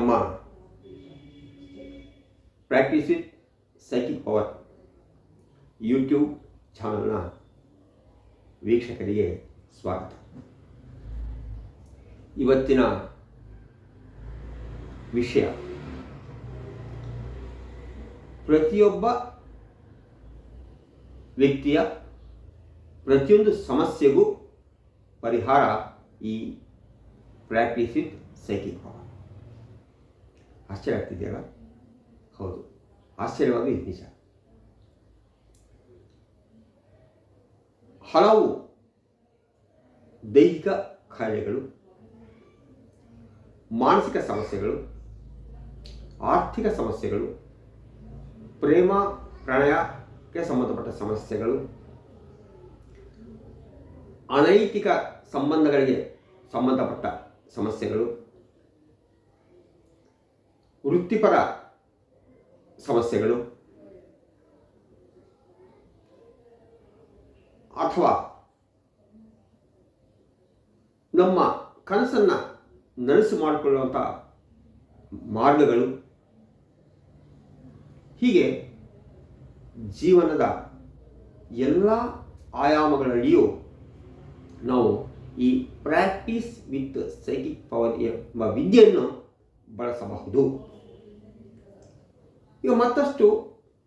ನಮ್ಮ practice with psychic power YouTube ಚಾನಲ್ನ ವೀಕ್ಷಕರಿಗೆ ಸ್ವಾಗತ ಇವತ್ತಿನ ವಿಷಯ ಪ್ರತಿಯೊಬ್ಬ ವ್ಯಕ್ತಿಯ ಪ್ರತಿಯೊಂದು ಸಮಸ್ಯೆಗೂ ಪರಿಹಾರ ಈ ಪ್ರಾಕ್ಟೀಸ್ ವಿತ್ ಸೈಕಿಕ್ ಪವರ್ ಆಶ್ಚರ್ಯ ಆಗ್ತಿದೆಯಲ್ಲ? ಹೌದು. ಆಶ್ಚರ್ಯವಾಗಿ ನಿಜ. ಹಲವು ದೈಹಿಕ ಕಾರ್ಯಗಳು, ಮಾನಸಿಕ ಸಮಸ್ಯೆಗಳು, ಆರ್ಥಿಕ ಸಮಸ್ಯೆಗಳು, ಪ್ರೇಮ, ಪ್ರಣಯಕ್ಕೆ ಸಂಬಂಧಪಟ್ಟ ಸಮಸ್ಯೆಗಳು, ಅನೈತಿಕ ಸಂಬಂಧಗಳಿಗೆ ಸಂಬಂಧಪಟ್ಟ ಸಮಸ್ಯೆಗಳು ವೃತ್ತಿಪರ ಸಮಸ್ಯೆಗಳು ಅಥವಾ ನಮ್ಮ ಕನಸನ್ನು ನನಸು ಮಾಡಿಕೊಳ್ಳುವಂಥ ಮಾರ್ಗಗಳು. ಹೀಗೆ ಜೀವನದ ಎಲ್ಲ ಆಯಾಮಗಳಲ್ಲಿಯೂ ನಾವು ಈ ಪ್ರಾಕ್ಟೀಸ್ ವಿತ್ ಸೈಕಿಕ್ ಪವರ್ ಎಂಬ ವಿದ್ಯೆಯನ್ನು ಬಳಸಬಹುದು. ಇವು ಮತ್ತಷ್ಟು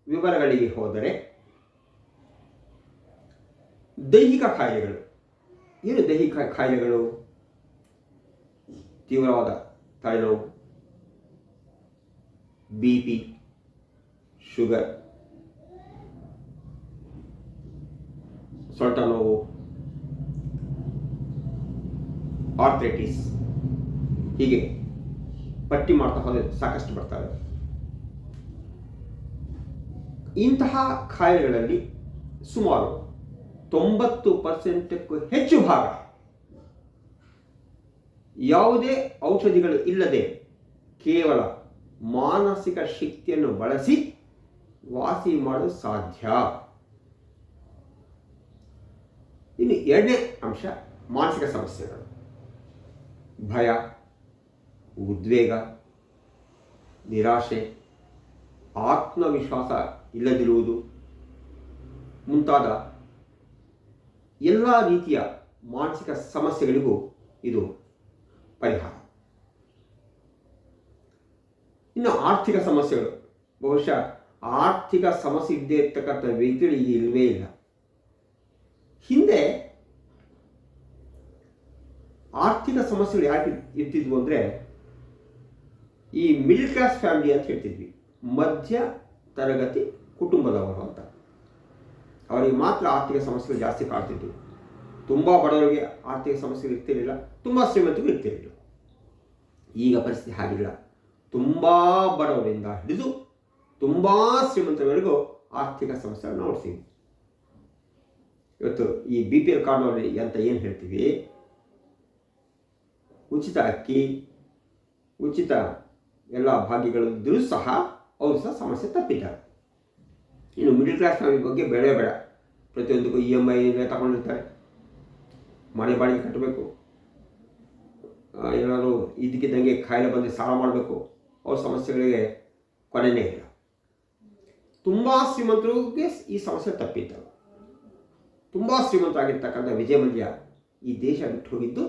ವಿವರಗಳಿಗೆ ಹೋದರೆ ದೈಹಿಕ ಕಾಯಿಲೆಗಳು. ಏನು ದೈಹಿಕ ಕಾಯಿಲೆಗಳು? ತೀವ್ರವಾದ ತಲೆನೋವು ಬಿ ಪಿ, ಶುಗರ್ ಸೊಂಟ ನೋವು ಆರ್ಥ್ರೈಟಿಸ್. ಹೀಗೆ. ಪಟ್ಟಿ ಮಾಡ್ತಾ ಹೋದರೆ ಸಾಕಷ್ಟು ಬರ್ತವೆ ಇಂತಹ ಕಾಯಿಲೆಗಳಲ್ಲಿ ಸುಮಾರು ತೊಂಬತ್ತು ಪರ್ಸೆಂಟಕ್ಕೂ ಹೆಚ್ಚು ಭಾಗ ಯಾವುದೇ ಔಷಧಿಗಳು ಇಲ್ಲದೆ ಕೇವಲ ಮಾನಸಿಕ ಶಕ್ತಿಯನ್ನು ಬಳಸಿ ವಾಸಿ ಮಾಡಲು ಸಾಧ್ಯ. ಇನ್ನು ಎರಡನೇ ಅಂಶ, ಮಾನಸಿಕ ಸಮಸ್ಯೆಗಳು. ಭಯ ಉದ್ವೇಗ, ನಿರಾಶೆ, ಆತ್ಮವಿಶ್ವಾಸ ಇಲ್ಲದಿರುವುದು, ಮುಂತಾದ ಎಲ್ಲ ರೀತಿಯ ಮಾನಸಿಕ ಸಮಸ್ಯೆಗಳಿಗೂ ಇದು ಪರಿಹಾರ. ಇನ್ನು ಆರ್ಥಿಕ ಸಮಸ್ಯೆಗಳು. ಬಹುಶಃ ಆರ್ಥಿಕ ಸಮಸ್ಯೆ ಇದ್ದೇ ಇರ್ತಕ್ಕಂಥ ವ್ಯಕ್ತಿಗಳು ಇಲ್ಲವೇ ಇಲ್ಲ. ಹಿಂದೆ ಆರ್ಥಿಕ ಸಮಸ್ಯೆಗಳು ಯಾಕೆ ಇರ್ತಿದ್ವು ಅಂದರೆ ಈ ಮಿಡ್ಲ್ ಕ್ಲಾಸ್ ಫ್ಯಾಮಿಲಿ ಅಂತ ಹೇಳ್ತಿದ್ವಿ. ಮಧ್ಯ ತರಗತಿ ಕುಟುಂಬದವರು ಅಂತ. ಅವರಿಗೆ ಮಾತ್ರ ಆರ್ಥಿಕ ಸಮಸ್ಯೆಗಳು ಜಾಸ್ತಿ ಕಾಡ್ತಿದ್ವು ತುಂಬ ಬಡವರಿಗೆ ಆರ್ಥಿಕ ಸಮಸ್ಯೆಗಳು ಇರ್ತಿರಲಿಲ್ಲ. ತುಂಬ ಶ್ರೀಮಂತಿಗೂ ಇರ್ತಿರಲಿಲ್ಲ. ಈಗ ಪರಿಸ್ಥಿತಿ ಹಾಗಿಲ್ಲ. ತುಂಬ ಬಡವರಿಂದ ಹಿಡಿದು ತುಂಬ ಶ್ರೀಮಂತರವರೆಗೂ ಆರ್ಥಿಕ ಸಮಸ್ಯೆಗಳನ್ನ ನೋಡ್ತೀವಿ ಇವತ್ತು ಈ ಬಿ ಪಿ ಎಲ್ ಕಾರ್ಡ್ನಲ್ಲಿ ಅಂತ ಏನು ಹೇಳ್ತೀವಿ? ಉಚಿತ ಅಕ್ಕಿ, ಉಚಿತ ಎಲ್ಲ ಭಾಗಿಗಳಿದ್ದರೂ ಸಹ ಅವರು ಸಹ ಸಮಸ್ಯೆ ತಪ್ಪಿದ್ದಾರೆ. ಇನ್ನು ಮಿಡಿಲ್ ಕ್ಲಾಸ್ ಫ್ಯಾಮಿಲಿ ಬಗ್ಗೆ ಬೇಡ ಬೇಡ. ಪ್ರತಿಯೊಂದಕ್ಕೂ ಇ ಎಂ ಐ ತಗೊಂಡಿರ್ತಾರೆ. ಮನೆ ಬಾಡಿಗೆ ಕಟ್ಟಬೇಕು. ಏನಾದರೂ ಇದಕ್ಕಿದ್ದಂಗೆ ಕಾಯಿಲೆ ಬಂದು ಸಾಲ ಮಾಡಬೇಕು. ಅವ್ರ ಸಮಸ್ಯೆಗಳಿಗೆ ಕೊನೆಯೇ ಇಲ್ಲ. ತುಂಬ ಶ್ರೀಮಂತರಿಗೆ ಈ ಸಮಸ್ಯೆ ತಪ್ಪಿದ್ದವು ತುಂಬ ಶ್ರೀಮಂತರಾಗಿರ್ತಕ್ಕಂಥ ವಿಜಯ ಮಲ್ಯ ಈ ದೇಶ ಬಿಟ್ಟು ಹೋಗಿದ್ದು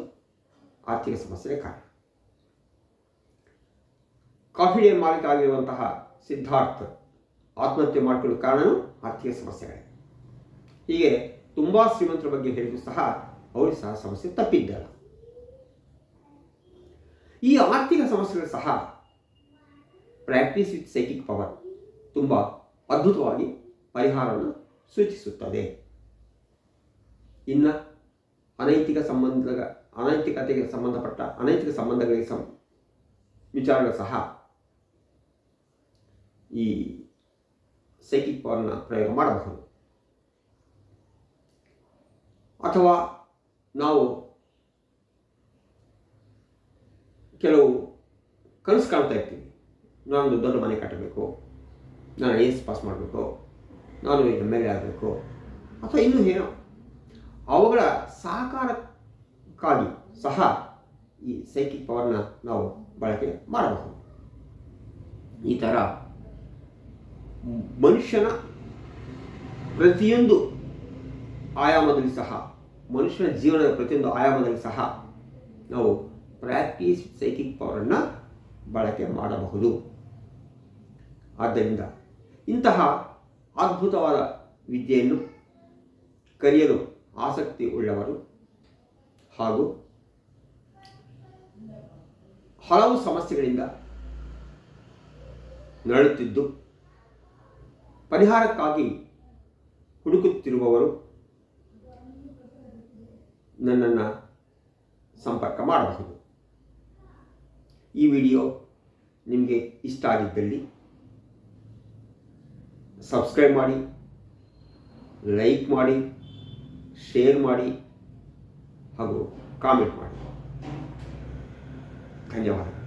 ಆರ್ಥಿಕ ಸಮಸ್ಯೆಗೆ ಕಾರಣ. ಕಾಫಿ ಮಾಲೀಕ ಆಗಿರುವಂತಹ ಸಿದ್ಧಾರ್ಥ ಆತ್ಮಹತ್ಯೆ ಮಾಡಿಕೊಳ್ಳೋ ಕಾರಣ ಆರ್ಥಿಕ ಸಮಸ್ಯೆಗಳೇ. ಹೀಗೆ ತುಂಬ ಶ್ರೀಮಂತರ ಬಗ್ಗೆ ಹೇಳಿದ್ರು ಸಹ ಅವರು ಸಹ ಸಮಸ್ಯೆ ತಪ್ಪಿದ್ದಲ್ಲ ಈ ಆರ್ಥಿಕ ಸಮಸ್ಯೆಗಳು ಸಹ ಪ್ರಾಕ್ಟೀಸ್ ವಿತ್ ಸೈಕಿಕ್ ಪವರ್ ತುಂಬ ಅದ್ಭುತವಾಗಿ ಪರಿಹಾರವನ್ನು ಸೂಚಿಸುತ್ತದೆ. ಇನ್ನು ಅನೈತಿಕ ಸಂಬಂಧ ಅನೈತಿಕತೆಗೆ ಸಂಬಂಧಪಟ್ಟ ಅನೈತಿಕ ಸಂಬಂಧಗಳಿಗೆ ಸಂ ವಿಚಾರಗಳು ಸಹ ಈ ಸೈಕಿಕ್ ಪವರ್ನ ಪ್ರಯೋಗ ಮಾಡಬಹುದು. ಅಥವಾ ನಾವು ಕೆಲವು ಕನಸು ಕಾಣ್ತಾ ಇರ್ತೀವಿ. ನಾನೊಂದು ದೊಡ್ಡ ಮನೆ ಕಟ್ಟಬೇಕು. ನಾನು ಎಸ್ ಪಾಸ್ ಮಾಡಬೇಕು. ನಾನು ಎಲ್ ಎ ಆಗಬೇಕು. ಅಥವಾ ಇನ್ನೂ ಏನೋ. ಅವುಗಳ ಸಹಕಾರಕ್ಕಾಗಿ ಸಹ ಈ ಸೈಕಿಕ್ ಪವರ್ನ ನಾವು ಬಳಕೆ ಮಾಡಬಹುದು. ಈ ಥರ ಮನುಷ್ಯನ ಪ್ರತಿಯೊಂದು ಆಯಾಮದಲ್ಲಿ ಸಹ, ಮನುಷ್ಯನ ಜೀವನದ ಪ್ರತಿಯೊಂದು ಆಯಾಮದಲ್ಲಿ ಸಹ ನಾವು ಪ್ರಾಕ್ಟೀಸ್ ಸೈಕಿಕ್ ಪವರನ್ನು ಬಳಕೆ ಮಾಡಬಹುದು. ಆದ್ದರಿಂದ ಇಂತಹ ಅದ್ಭುತವಾದ ವಿದ್ಯೆಯನ್ನು ಕಲಿಯಲು ಆಸಕ್ತಿ ಉಳ್ಳವರು ಹಾಗೂ ಹಲವು ಸಮಸ್ಯೆಗಳಿಂದ ನರಳುತ್ತಿದ್ದು ಪರಿಹಾರಕ್ಕಾಗಿ ಹುಡುಕುತ್ತಿರುವವರು ನನ್ನನ್ನು ಸಂಪರ್ಕ ಮಾಡಬಹುದು. ಈ ವಿಡಿಯೋ ನಿಮಗೆ ಇಷ್ಟ ಆಗಿದ್ದಲ್ಲಿ ಸಬ್ಸ್ಕ್ರೈಬ್ ಮಾಡಿ, ಲೈಕ್ ಮಾಡಿ, ಶೇರ್ ಮಾಡಿ ಹಾಗೂ ಕಾಮೆಂಟ್ ಮಾಡಿ. ಧನ್ಯವಾದಗಳು.